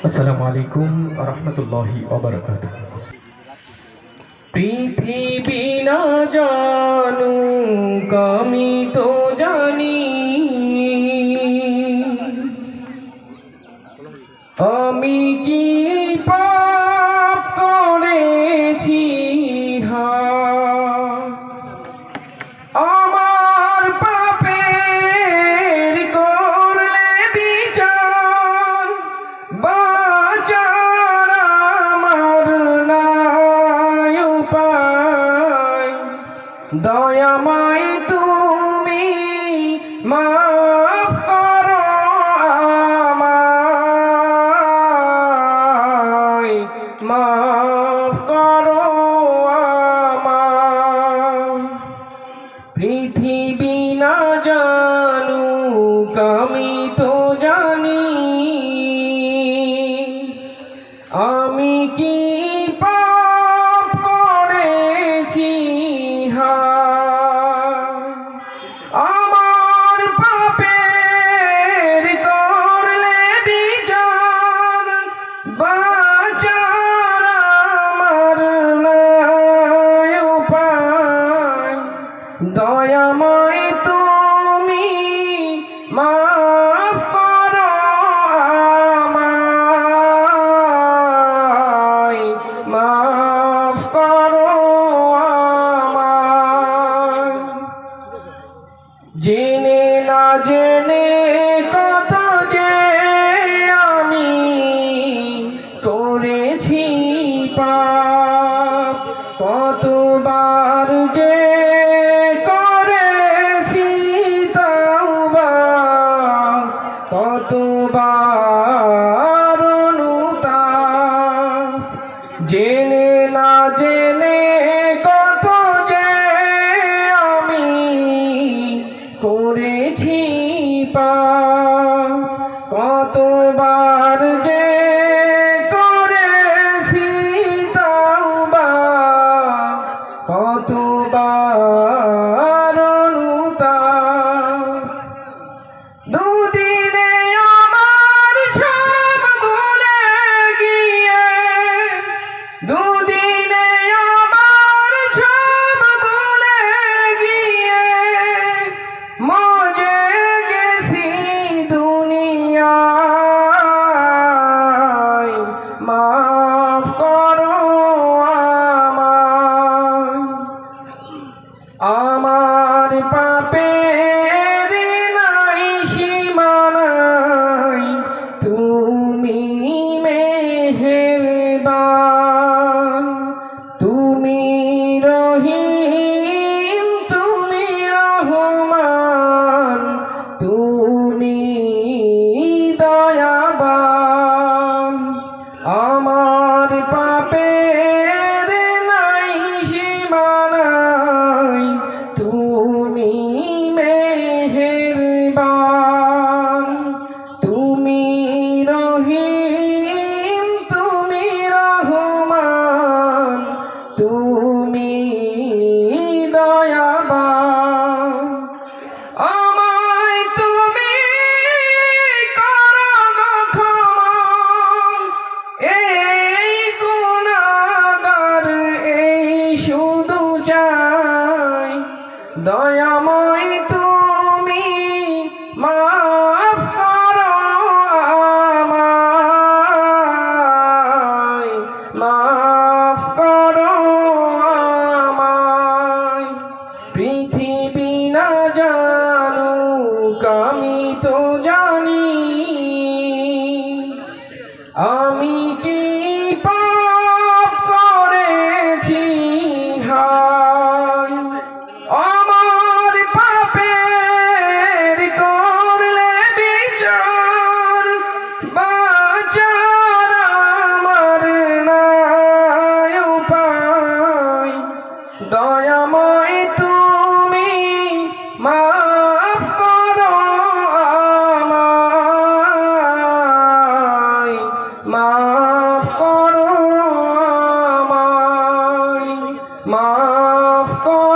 আসসালামু আলাইকুম রহমতুল্লাহি অবরকাত পৃথিবী না জানু কামি তো জান আমায় তুমি মাফ করো আমায়। মাফ করো আমায়। পৃথিবী না জানু আমি তো জানি জেনে না জেনে কত যে আমি করেছি পা কতবার যে করেছি তাওবা কতবার Um, of God.